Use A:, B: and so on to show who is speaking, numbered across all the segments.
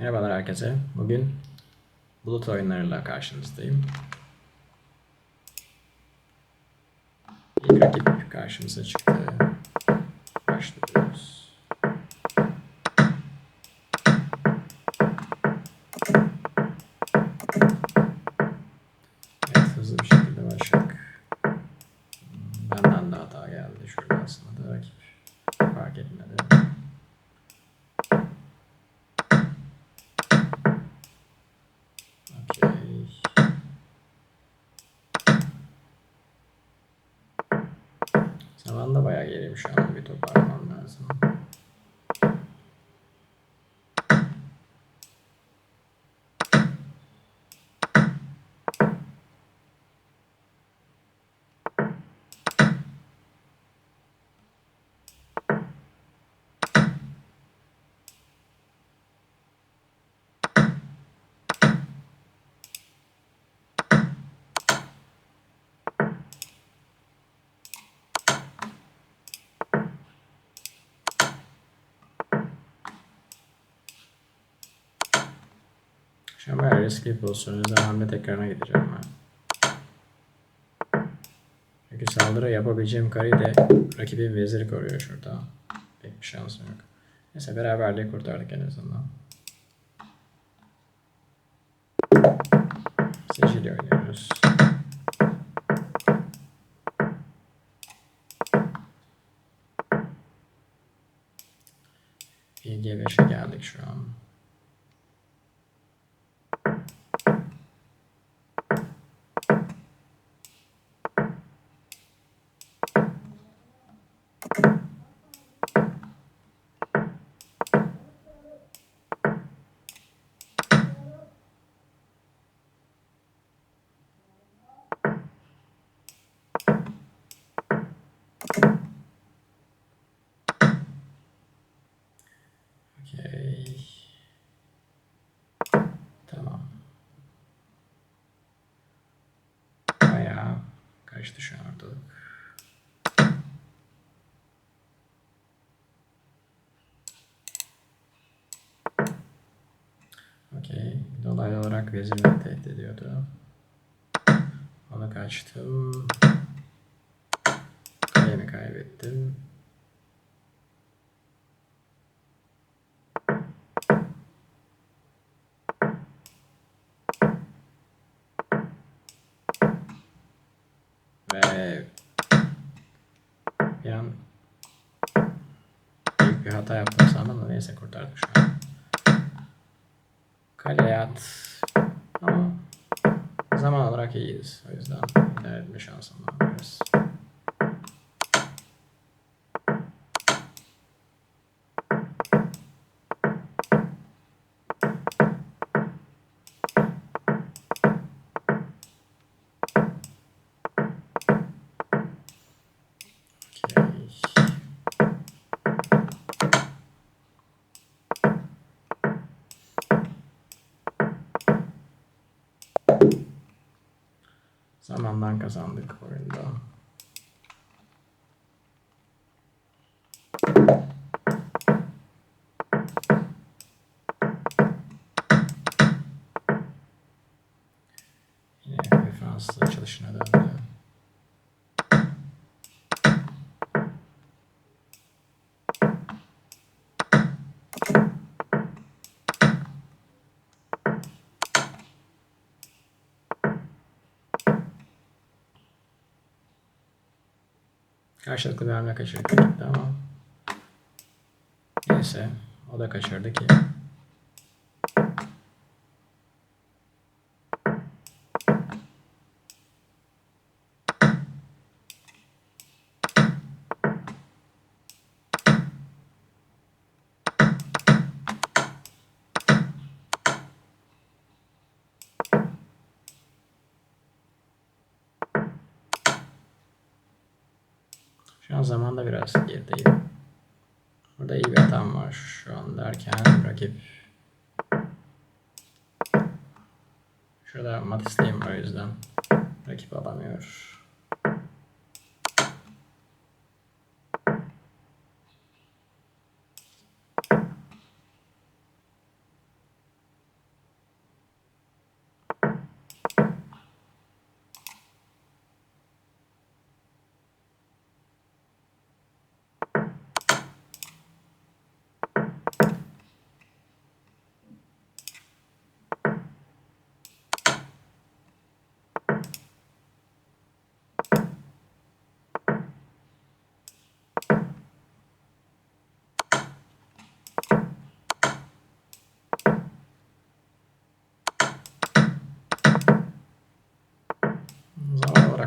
A: Merhabalar herkese. Bugün bulut oyunlarıyla karşınızdayım. İlk rakip karşımıza çıktı. Başlıyoruz. Zaman da bayağı geriyim şu an. Bir toparlamam an bayağı riskli bir pozisyon. O yüzden hamle tekrarına gideceğim ben. Çünkü saldırı yapabileceğim kareyi de rakibin veziri koruyor şurada. Pek bir şansım yok. Neyse beraberliği kurtardık en azından. Sicilya oynuyoruz. Bir G5'e geldik şu an. Karıştı şu an ortalık. Okey. Dolaylı olarak vezirle tehdit ediyordu. Onu kaçtım. Kalemi kaybettim. Bir an büyük bir hata yaptım sandım da neyse kurtardık şu an. Kaleye at. Ama zaman olarak iyiyiz. O yüzden ilerletme şansım var Zamandan kazandık oyunda. Yine bir Fransız açılışına döndü. Karşılıklı bir hamle kaçırdık ama neyse o da kaçırdı ki. Şu an zamanda biraz gerideyim. Burada iyi bir hatam var şu an derken rakip Şurada Matisliyim o yüzden rakip alamıyor.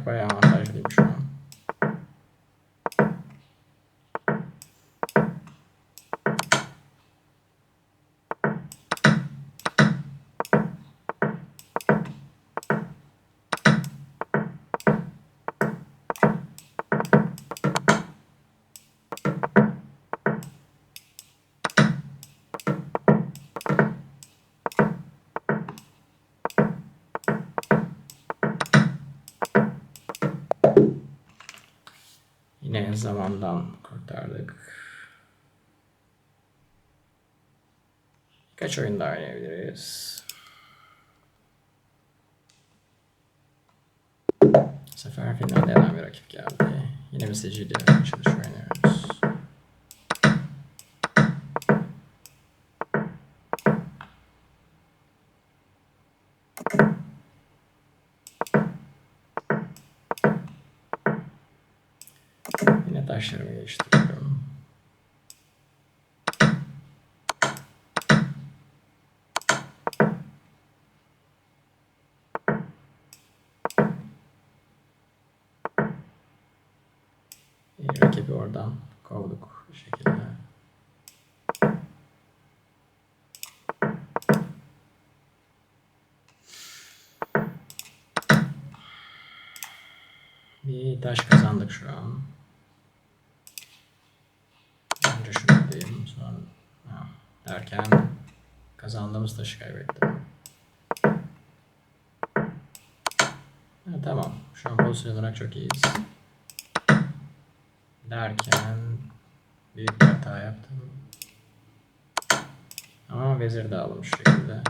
A: Oynamak bayağı avantajlıyım şu an. Yine zamandan kurtardık. Kaç oyun daha oynayabiliriz? Bu sefer Finlandiya'dan bir rakip geldi. Yine bir Sicilya açılışı oynuyoruz. Taşlarımı geliştiriyorum. Rakibi oradan kovduk bu şekilde. Bir taş kazandık şu an. Önce şunu diyeyim sonra ha, derken kazandığımız taşı kaybettim. Ha, tamam. Şu an pozisyon olarak çok iyiyiz. Derken bir hata yaptım. Ama vezir de almış şekilde.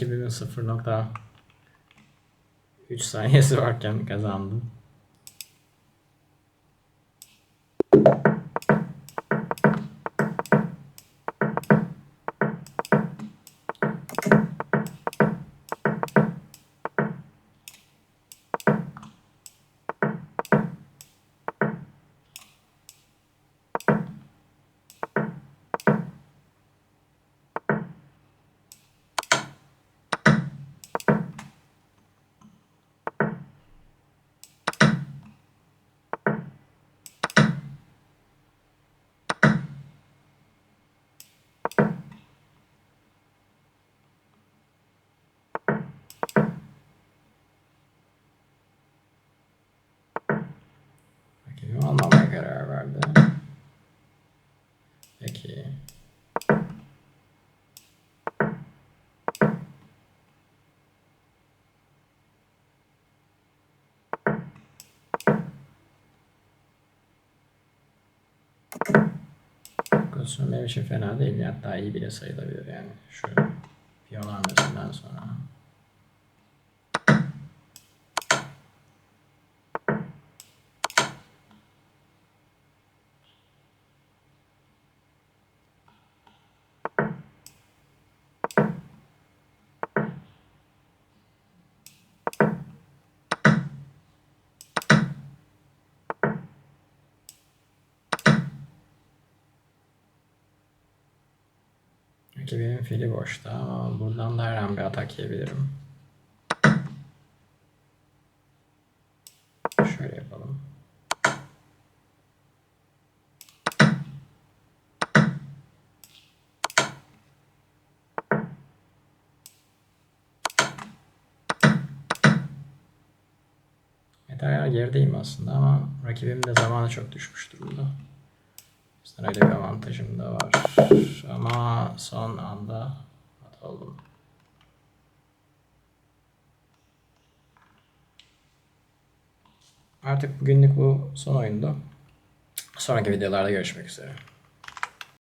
A: Rakibimin 0.3 saniyesi varken kazandım. Pozisyon benim için fena değil. Hatta iyi bile sayılabilir yani. Şu piyon hamlesinden sonra. Rakibin fili boşta. ama Buradan da her an bir atak yiyebilirim. Şöyle yapalım. Yeter ya gerideyim aslında ama rakibim de zamanı çok düşmüş durumda. Öyle bir avantajım da var. Ama son anda hata. Artık bugünlük bu son oyundu. Sonraki videolarda görüşmek üzere.